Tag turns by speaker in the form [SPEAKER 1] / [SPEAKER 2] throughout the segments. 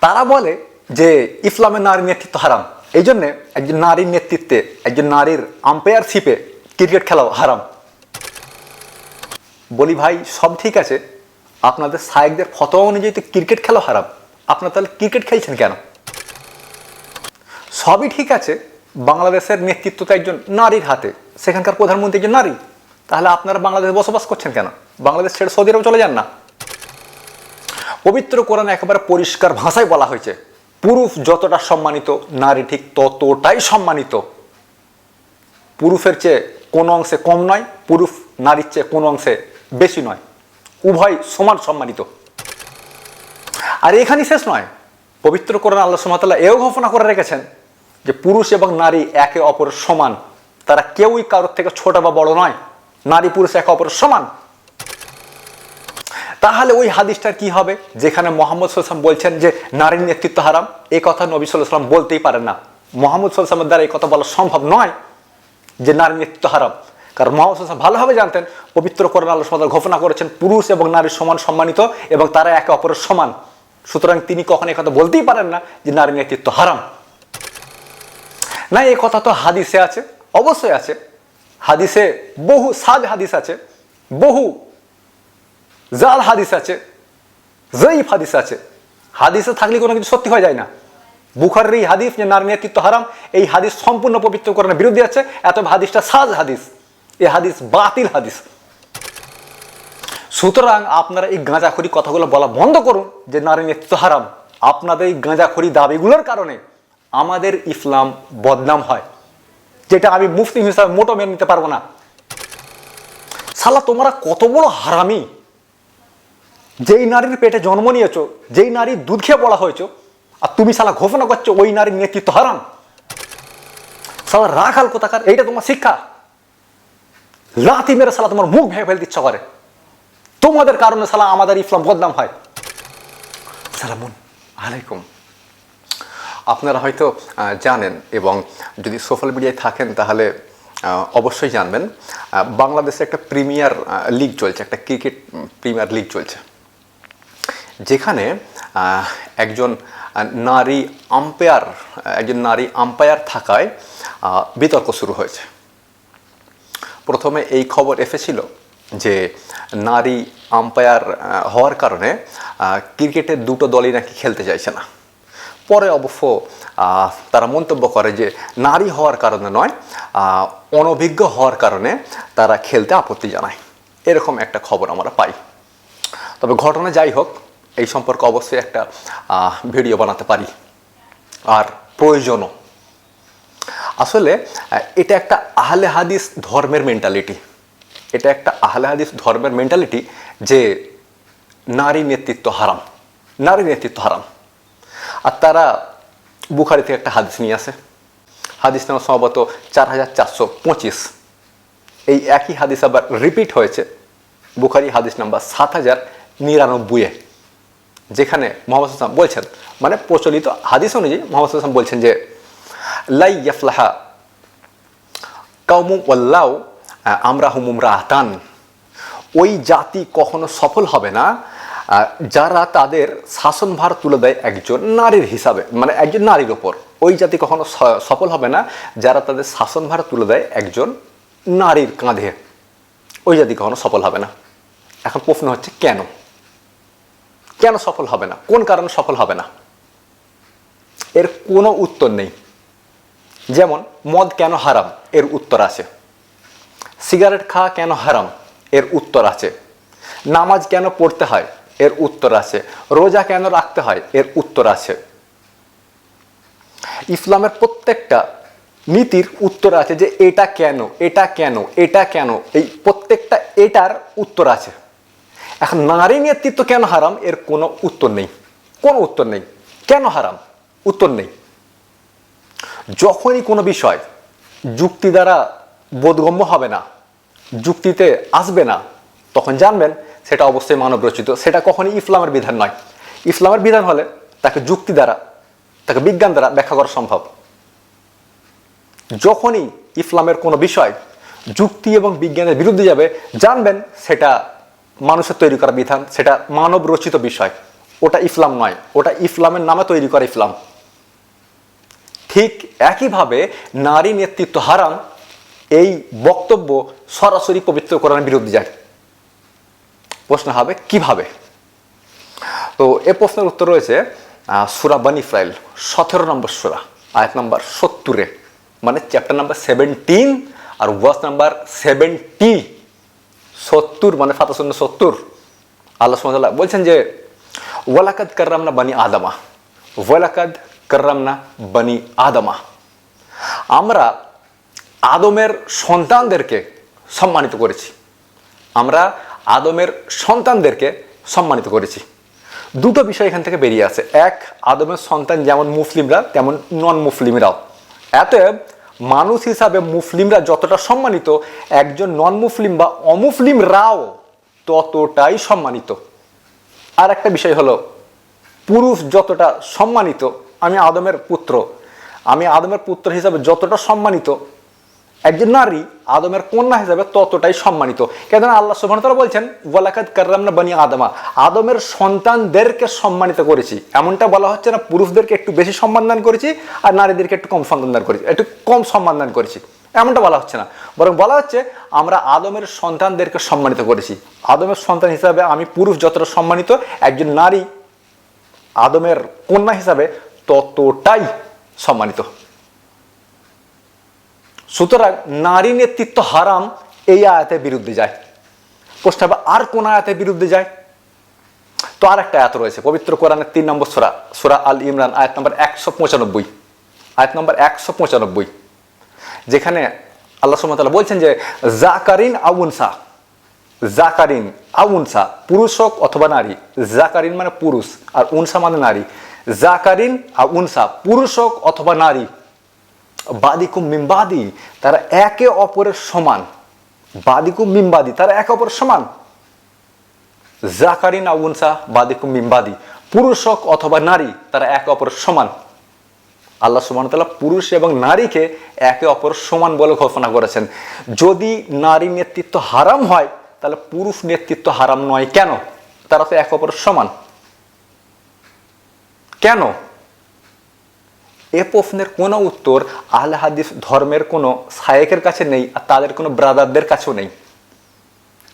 [SPEAKER 1] তারা বলে যে ইসলামের নারী নেতৃত্ব হারাম। এই জন্যে একজন নারীর নেতৃত্বে একজন নারীর আম্পায়ারশিপে ক্রিকেট খেলাও হারাম। বলি, ভাই, সব ঠিক আছে। আপনাদের সাহেবদের ফতোয়া অনুযায়ী তো ক্রিকেট খেলা হারাম। আপনারা তাহলে ক্রিকেট খেলছেন কেন? সবই ঠিক আছে। বাংলাদেশের নেতৃত্ব তো একজন নারীর হাতে। সেখানকার প্রধানমন্ত্রী একজন নারী। তাহলে আপনারা বাংলাদেশে বসবাস করছেন কেন? বাংলাদেশ ছেড়ে সৌদি আরব চলে যান না? পবিত্র কোরআনে একেবারে পরিষ্কার ভাষায় বলা হয়েছে। পুরুষ যতটা সম্মানিত, নারী ঠিক ততটাই সম্মানিত। পুরুষের চেয়ে কোনো অংশে কম নয়, পুরুষ নারীর চেয়ে কোনো অংশে বেশি নয়। উভয় সমান সম্মানিত। আর এখানেই শেষ নয়। পবিত্র কোরআন আল্লাহ সুমাতাল্লাহ এও ঘোষণা করে রেখেছেন যে পুরুষ এবং নারী একে অপরের সমান। তারা কেউই কারোর থেকে ছোট বা বড় নয়। নারী পুরুষ একে অপরের সমান। তাহলে ওই হাদিসটার কি হবে? যেখানে মোহাম্মদ সাল্লাম বলছেন যে, নারীর নেতৃত্ব হারাম। এই কথা নবী সাল্লাম বলতেই পারেন না। মোহাম্মদ সাল্লামের দ্বারা এই কথা বলা সম্ভব নয় যে নারীর নেতৃত্ব হারাম। কারণ মোহাম্মদ সাল্লাম ভালোভাবে জানতেন, পবিত্র কোরআন আল্লাহ সুমাতাল ঘোষণা করেছেন, পুরুষ এবং নারী সমান সম্মানিত এবং তারা একে অপরের সমান। সুতরাং তিনি কখনো কথা বলতেই পারেন না যে নারী নেতৃত্ব হারাম। না, এই কথা তো হাদিসে আছে, অবশ্যই আছে। হাদিসে বহু সাদ হাদিস আছে, বহু জাল হাদিস আছে, জয়ীফ হাদিস আছে। হাদিসে থাকলে কোনো কিছু সত্যি হয়ে যায় না। বুখারের এই হাদিস যে নারী নেতৃত্ব হারাম, এই হাদিস সম্পূর্ণ পবিত্র করার বিরুদ্ধে আছে এত হাদিসটা সাজ হাদিস, এ হাদিস বাতিল হাদিস। সুতরাং আপনারা এই গাঁজাখড়ি কথাগুলো বলা বন্ধ করুন যে নারী নেতৃত্ব হারাম। আপনাদের এই গাঁজাখড়ি দাবিগুলোর কারণে আমাদের ইসলাম বদনাম হয়, যেটা আমি মুসলিম হিসাবে মোটো মেনে নিতে পারব না। সালা তোমরা কত বড় হারামি। যেই নারীর পেটে জন্ম নিয়েছো, যেই নারীর দুধ খেয়ে বলা হয়েছো, আর তুমি সালা ঘোষণা করছ ওই নারীর নেতৃত্ব হারাম সালা রাখাল কোথাকার? এইটা তোমার শিক্ষা। লাথি মেরে সালা তোমার মুখ ভেঙে ফেলতে ইচ্ছা করে তোমাদের কারণে সালা আমাদের ইসলাম বদনাম হয়। সালামুন আলাইকুম। আপনারা হয়তো জানেন এবং যদি সোশ্যাল মিডিয়ায় থাকেন তাহলে অবশ্যই জানবেন বাংলাদেশে একটা প্রিমিয়ার লিগ চলছে, একটা ক্রিকেট প্রিমিয়ার লিগ চলছে। যেখানে একজন নারী আম্পায়ার একজন নারী আম্পায়ার থাকায় বিতর্ক শুরু হয়েছে। প্রথমে এই খবর এসেছিল যে নারী আম্পায়ার হওয়ার কারণে ক্রিকেটের দুটো দলই নাকি খেলতে চাইছে না। পরে অবশ্য তারা মন্তব্য করে যে নারী হওয়ার কারণে নয় অনভিজ্ঞ হওয়ার কারণে তারা খেলতে আপত্তি জানায়। এরকম একটা খবর আমরা পাই। তবে ঘটনা যাই হোক এই সম্পর্কে অবশ্যই একটা ভিডিও বানাতে পারি। আর প্রয়োজনও। আসলে এটা একটা আহলে হাদিস ধর্মের মেন্টালিটি এটা একটা আহলে হাদিস ধর্মের মেন্টালিটি যে নারী নেতৃত্ব হারাম। নারী নেতৃত্ব হারাম। আর তারা বুখারি থেকে একটা হাদিস নিয়ে আসে। হাদিস নাম সম্ভবত চার হাজার চারশো পঁচিশ। এই একই হাদিস আবার রিপিট হয়েছে। বুখারি হাদিস নাম্বার সাত হাজার নিরানব্বইয়ে। যেখানে মোহাম্মদ হাসান বলছেন মানে প্রচলিত হাদিস অনুযায়ী মোহাম্মদ হাসান বলছেন যে, লাই ইয়াফলাহা কাউমু ওয়াল্লাউ আমরা হুমুমরা আহতান ওই জাতি কখনো সফল হবে না যারা তাদের শাসনভার তুলে দেয় একজন নারীর হিসাবে মানে একজন নারীর ওপর। ওই জাতি কখনো সফল হবে না, যারা তাদের শাসনভার তুলে দেয় একজন নারীর কাঁধে। ওই জাতি কখনো সফল হবে না। এখন প্রশ্ন হচ্ছে, কেন? কেন সফল হবে না? কোন কারণে সফল হবে না? এর কোনো উত্তর নেই। যেমন, মদ কেন হারাম? এর উত্তর আছে। সিগারেট খাওয়া কেন হারাম? এর উত্তর আছে। নামাজ কেন পড়তে হয়? এর উত্তর আছে। রোজা কেন রাখতে হয়? এর উত্তর আছে। ইসলামের প্রত্যেকটা নীতির উত্তর আছে যে, এটা কেন এটা কেন এটা কেন, এই প্রত্যেকটা এটার উত্তর আছে। এখন নারী নেতৃত্ব কেন হারাম? এর কোনো উত্তর নেই। কোনো উত্তর নেই। কেন হারাম? উত্তর নেই। যখনই কোনো বিষয় যুক্তি দ্বারা বোধগম্য হবে না, যুক্তিতে আসবে না, তখন জানবেন সেটা অবশ্যই মানব রচিত। সেটা কখনই ইসলামের বিধান নয়। ইসলামের বিধান হলে তাকে যুক্তি দ্বারা, তাকে বিজ্ঞান দ্বারা ব্যাখ্যা করা সম্ভব। যখনই ইসলামের কোনো বিষয় যুক্তি এবং বিজ্ঞানের বিরুদ্ধে যাবে, জানবেন সেটা মানুষের তৈরি করা বিধান, সেটা মানব রচিত বিষয়। ওটা ইসলাম নয়, ওটা ইসলামের নামে তৈরি করা ইসলাম। ঠিক একইভাবে নারী নেতৃত্ব হারাম এই বক্তব্য সরাসরি পবিত্র কোরআনের বিরুদ্ধে যায়। প্রশ্ন হবে, কীভাবে? তো এ প্রশ্নের উত্তর রয়েছে সুরা বানি ইসরাইল সতেরো নম্বর সুরা, আয়াত নাম্বার সত্তরে মানে চ্যাপ্টার নাম্বার সেভেন্টিন আর ওয়াস নাম্বার সেভেন্টি সত্তর মানে ফাতাশূন্য সত্তর, আল্লাহ সুমতাল্লাহ বলছেন যে, ওয়ালাকাদ কররামনা বানি আদামা, ওয়ালাকাদ কররামনা বানি আদামা। আমরা আদমের সন্তানদেরকে সম্মানিত করেছি। আমরা আদমের সন্তানদেরকে সম্মানিত করেছি। দুটো বিষয় এখান থেকে বেরিয়ে আসে এক, আদমের সন্তান যেমন মুসলিমরা, তেমন নন মুসলিমরাও এতএব মানুষ হিসাবে মুসলিমরা যতটা সম্মানিত, একজন নন মুসলিম বা অমুসলিম রাও ততটাই সম্মানিত। আর একটা বিষয় হলো, পুরুষ যতটা সম্মানিত, আমি আদমের পুত্র। আমি আদমের পুত্র হিসাবে যতটা সম্মানিত একজন নারী আদমের কন্যা হিসাবে ততটাই সম্মানিত। কেন আল্লাহ সুবহান তাআলা বলছেন, ওয়ালাকাদ কাররামনা বানি আদমা। আদমের সন্তানদেরকে সম্মানিত করেছি। এমনটা বলা হচ্ছে না, পুরুষদেরকে একটু বেশি সম্মান দান করেছি আর নারীদেরকে একটু কম সম্মান দান করেছি, একটু কম সম্মান দান করেছি। এমনটা বলা হচ্ছে না। বরং বলা হচ্ছে, আমরা আদমের সন্তানদেরকে সম্মানিত করেছি। আদমের সন্তান হিসাবে আমি পুরুষ যতটা সম্মানিত, একজন নারী আদমের কন্যা হিসাবে ততটাই সম্মানিত। সুতরাং নারী নেতৃত্ব হারাম এই আয়াতের বিরুদ্ধে যায়। প্রশ্ন হবে, আর কোন আয়াতের বিরুদ্ধে যায়? তো আর একটা আয়াত রয়েছে, পবিত্র কোরআনের তিন নম্বর সোরা সোরা আল ইমরান, আয়াত নম্বর একশো পঁচানব্বই। আয়াত নম্বর একশো পঁচানব্বই, যেখানে আল্লাহ সুমতাল্লাহ বলছেন যে, জাকারিন আউনসা জাকারিন আউনসা পুরুষ হোক অথবা নারী, জাকারিন মানে পুরুষ আর উনসা মানে নারী। জাকারিন আউনসা পুরুষ হোক অথবা নারী বাদিকুম মিমবাদি তারা একে অপরের সমান। বাদিকুম মিমবাদি তারা একে অপরের সমান। জাকারিন আউনসা বাদিকুম মিমবাদি পুরুষ হোক অথবা নারী, তারা একে অপরের সমান। আল্লাহ সুবাহতাল্লাহ পুরুষ এবং নারীকে একে অপর সমান বলে ঘোষণা করেছেন। যদি নারী নেতৃত্ব হারাম হয়, তাহলে পুরুষ নেতৃত্ব হারাম নয়। কেন? তারা তো একে অপরের সমান। কেন? এ প্রশ্নের কোনো উত্তর আহলে হাদিস ধর্মের কোনো সায়েকের কাছে নেই আর তাদের কোনো ব্রাদারদের কাছেও নেই।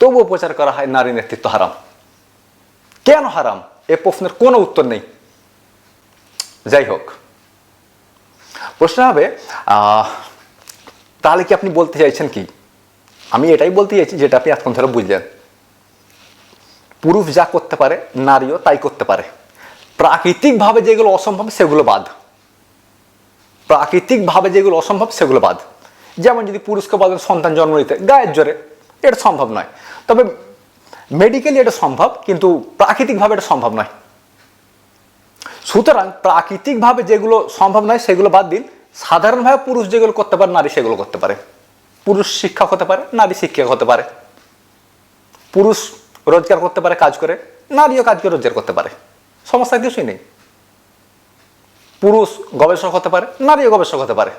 [SPEAKER 1] তবুও প্রচার করা হয় নারী নেতৃত্ব হারাম। কেন হারাম? এ প্রশ্নের কোনো উত্তর নেই। যাই হোক, প্রশ্ন হবে তাহলে কি আপনি বলতে চাইছেন কি? আমি এটাই বলতে চাইছি যেটা আপনি এতক্ষণ ধরে বুঝলেন। পুরুষ যা করতে পারে, নারীও তাই করতে পারে। প্রাকৃতিকভাবে যেগুলো অসম্ভব, সেগুলো বাদ। প্রাকৃতিকভাবে যেগুলো অসম্ভব, সেগুলো বাদ। যেমন যদি পুরুষকে বলেন সন্তান জন্ম নিতে, গায়ের জোরে, এটা সম্ভব নয়। তবে মেডিকেলি এটা সম্ভব, কিন্তু প্রাকৃতিকভাবে এটা সম্ভব নয়। সুতরাং প্রাকৃতিকভাবে যেগুলো সম্ভব নয়, সেগুলো বাদ দিন। সাধারণভাবে পুরুষ যেগুলো করতে পারে, নারী সেগুলো করতে পারে। পুরুষ শিক্ষক হতে পারে, নারী শিক্ষক হতে পারে। পুরুষ রোজগার করতে পারে, কাজ করে, নারীও কাজ করে রোজগার করতে পারে। সমস্যা কিছুই নেই। পুরুষ গবেষক হতে পারে, নারীও গবেষক হতে পারে।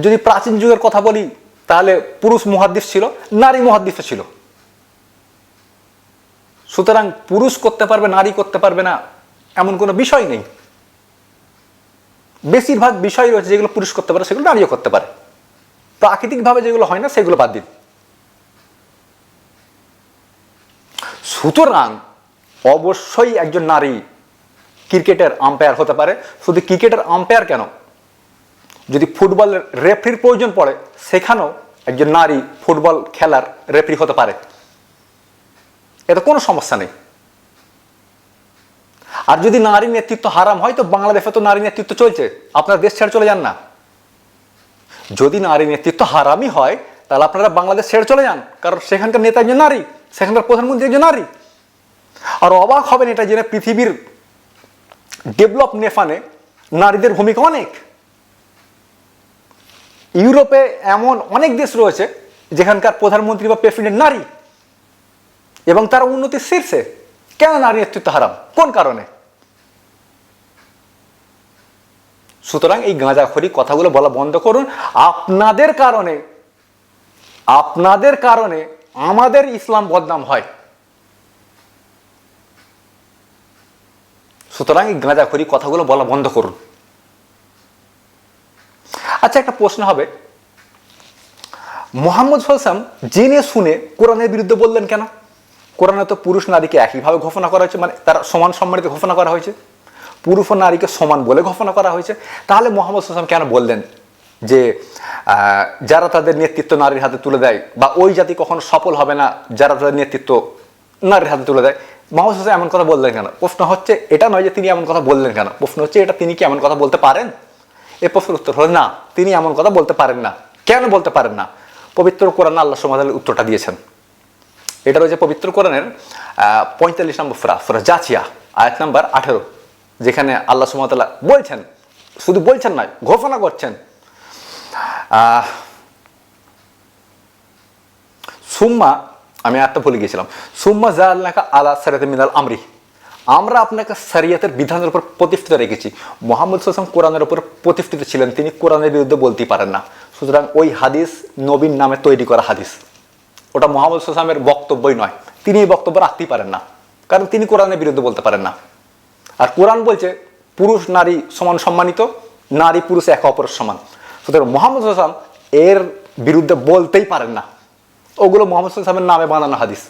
[SPEAKER 1] যদি প্রাচীন যুগের কথা বলি, তাহলে পুরুষ মহাদ্বীপ ছিল, নারী মহাদ্বীপে ছিল। সুতরাং পুরুষ করতে পারবে, নারী করতে পারবে না, এমন কোনো বিষয় নেই। বেশিরভাগ বিষয় রয়েছে যেগুলো পুরুষ করতে পারে, সেগুলো নারীও করতে পারে। প্রাকৃতিকভাবে যেগুলো হয় না, সেগুলো বাদ দিন। সুতরাং অবশ্যই একজন নারী ক্রিকেটের আম্পায়ার হতে পারে। শুধু ক্রিকেটের আম্পায়ার কেন? যদি ফুটবলের রেফরির প্রয়োজন পড়ে, সেখানেও একজন নারী ফুটবল খেলার রেফরি হতে পারে। এতে কোনো সমস্যা নেই। আর যদি নারী নেতৃত্ব হারাম হয়, তো বাংলাদেশে তো নারী নেতৃত্ব চলছে। আপনারা দেশ ছেড়ে চলে যান না। যদি নারী নেতৃত্ব হারামই হয়, তাহলে আপনারা বাংলাদেশ ছেড়ে চলে যান। কারণ সেখানকার নেতা একজন নারী, সেখানকার প্রধানমন্ত্রী একজন নারী। আর অবাক হবেন এটা জেনে পৃথিবীর ডেভেলপ নেশানে নারীদের ভূমিকা অনেক। ইউরোপে এমন অনেক দেশ রয়েছে যেখানকার প্রধানমন্ত্রী বা প্রেসিডেন্ট নারী এবং তারা উন্নতির শীর্ষে কেন নারী নেতৃত্ব হারাম? কোন কারণে? সুতরাং এই গাঁজাখড়ি কথাগুলো বলা বন্ধ করুন। আপনাদের কারণে আপনাদের কারণে আমাদের ইসলাম বদনাম হয়। সুতরাং এই গাঁজাখড়ি কথাগুলো বলা বন্ধ করুন। আচ্ছা একটা প্রশ্ন হবে। মোহাম্মদ সাল্লাম জেনে শুনে কোরআনের বিরুদ্ধে বললেন কেন? কোরআনে তো পুরুষ নারীকে একইভাবে ঘোষণা করা হয়েছে মানে তারা সমান সম্মানিত ঘোষণা করা হয়েছে। পুরুষ ও নারীকে সমান বলে ঘোষণা করা হয়েছে। তাহলে মোহাম্মদ সাল্লাম কেন বললেন যে যারা তাদের নেতৃত্ব নারীর হাতে তুলে দেয়, বা ওই জাতি কখনো সফল হবে না, যারা তাদের নেতৃত্ব নারীর হাতে তুলে দেয় মোহাম্মদ সাল্লাম এমন কথা বললেন কেন? প্রশ্ন হচ্ছে, এটা নয় যে তিনি এমন কথা বললেন কেন? প্রশ্ন হচ্ছে, এটা তিনি কি এমন কথা বলতে পারেন? এ প্রশ্নের উত্তর হলো, না, তিনি এমন কথা বলতে পারেন না। কেন বলতে পারেন না? পবিত্র কোরআন আল্লাহ সমাধানের উত্তরটা দিয়েছেন। এটা রয়েছে পবিত্র কোরআনের পঁয়তাল্লিশ নম্বর ফ্রা ফ্রা জাচিয়া আয়াত নাম্বার আঠেরো, যেখানে আল্লাহ সুমতাল্লাহ বলছেন, শুধু বলছেন নয়, ঘোষণা করছেন সুম্মা আমি একটা ভুলে গিয়েছিলাম। সুম্মা জাল্লাকা আলা সারিয়াতে মিনাল আমরি। আমরা আপনাকে সারিয়াতের বিধানের উপর প্রতিষ্ঠিত রেখেছি। মোহাম্মদ সাল্লাম কোরআনের উপর প্রতিষ্ঠিত ছিলেন, তিনি কোরআনের বিরুদ্ধে বলতেই পারেন না। সুতরাং ওই হাদিস নবীন নামে তৈরি করা হাদিস। ওটা মোহাম্মদ সাল্লামের বক্তব্যই নয়। তিনি এই বক্তব্য রাখতেই পারেন না। কারণ তিনি কোরআনের বিরুদ্ধে বলতে পারেন না। আর কোরআন বলছে, পুরুষ, নারী সমান সম্মানিত, নারী, পুরুষ, একে অপরের সমান। সুতরাং মোহাম্মদ সাল্লাম এর বিরুদ্ধে বলতেই পারেন না। ওগুলো মোহাম্মদ সাল্লামের নামে বানানো হাদিস।